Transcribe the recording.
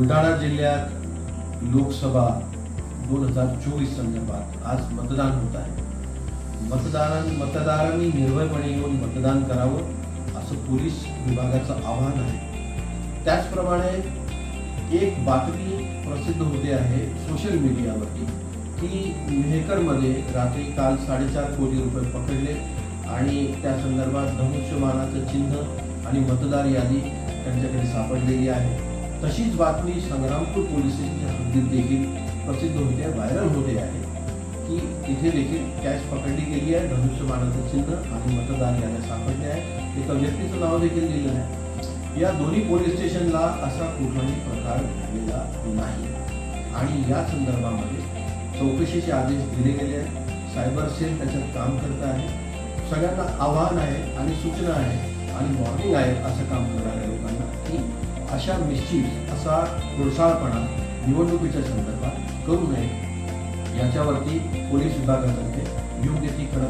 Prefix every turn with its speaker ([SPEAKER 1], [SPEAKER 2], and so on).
[SPEAKER 1] बुलढाणा जिल्ह्यात लोकसभा दोन हजार चोवीस संदर्भात आज मतदान होत आहे. मतदारां मतदारांनी निर्भयपणे येऊन मतदान करावं असं पोलीस विभागाचं आवाहन आहे. त्याचप्रमाणे एक बातमी प्रसिद्ध होते आहे सोशल मीडियावरती. की मेहकरमध्ये रात्री काल साडेचार कोटी रुपये पकडले आणि त्या संदर्भात धनुष्यमानाचं चिन्ह आणि मतदार यादी त्यांच्याकडे सापडलेली आहे. तशीच बातमी संग्रामपूर पोलीस स्टेशनच्या हद्दीत देखील प्रसिद्ध होते व्हायरल होते आहे. की तिथे देखील कॅश पकडली गेली आहे धनुष्यमानाचं चिन्ह आणि मतदान याने सापडले आहे. एका व्यक्तीचं नाव देखील दिलं आहे. या दोन्ही पोलीस स्टेशनला असा कुठलाही प्रकार घडलेला नाही. आणि या संदर्भामध्ये चौकशीचे आदेश दिले गेले आहेत. सायबर सेल त्याच्यात काम करत आहे. सगळ्यांना आव्हान आहे आणि सूचना आहे आणि वॉर्निंग आहे असं काम करणाऱ्या लोकांना अशा निश्चित असा खुळसाळपणा निवडणुकीच्या संदर्भात करू नये. याच्यावरती पोलीस विभागातर्फे योग्य ती कडक